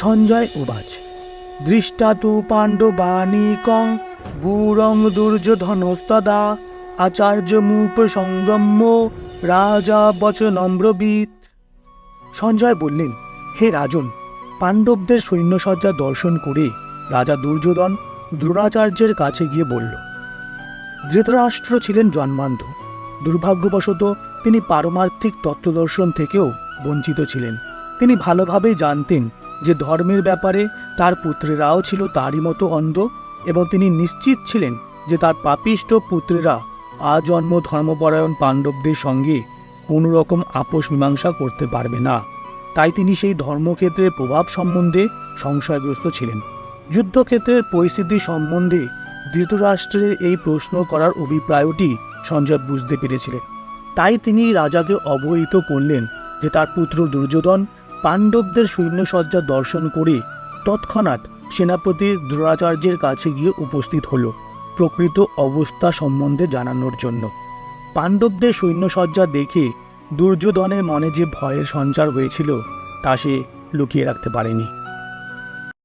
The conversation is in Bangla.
সঞ্জয় উবাচ। দৃষ্টা তু পাণ্ডবানিকং দুর্যোধনস্তদা আচার্য মূপ সংগম্য রাজা বচনম্রবিত। সঞ্জয় বললেন, হে রাজন, পাণ্ডবদের সৈন্যসজ্জা দর্শন করে রাজা দুর্যোধন দ্রোণাচার্যের কাছে গিয়ে বলল, ধৃতরাষ্ট্র ছিলেন জন্মান্ধ। দুর্ভাগ্যবশত তিনি পারমার্থিক তত্ত্বদর্শন থেকেও বঞ্চিত ছিলেন। তিনি ভালোভাবেই জানতেন যে ধর্মের ব্যাপারে তার পুত্রেরাও ছিল তারই মতো অন্ধ এবং তিনি নিশ্চিত ছিলেন যে তার পাপিষ্ট পুত্রেরা আজন্ম ধর্মপরায়ণ পাণ্ডবদের সঙ্গে কোনো রকম আপোষ মীমাংসা করতে পারবে না। তাই তিনি সেই ধর্মক্ষেত্রের প্রভাব সম্বন্ধে সংশয়গ্রস্ত ছিলেন। যুদ্ধক্ষেত্রের পরিস্থিতি সম্বন্ধে ধৃতরাষ্ট্রের এই প্রশ্ন করার অভিপ্রায়টি সঞ্জয় বুঝতে পেরেছিলেন। তাই তিনি রাজাকে অবহিত করলেন যে তার পুত্র দুর্যোধন পাণ্ডবদের সৈন্যসজ্জা দর্শন করে তৎক্ষণাৎ সেনাপতি দ্রোণাচার্যের কাছে গিয়ে উপস্থিত হল প্রকৃত অবস্থা সম্বন্ধে জানানোর জন্য। পাণ্ডবদের সৈন্যসজ্জা দেখে দুর্যোধনের মনে যে ভয়ের সঞ্চার হয়েছিল, তা সে লুকিয়ে রাখতে পারেনি।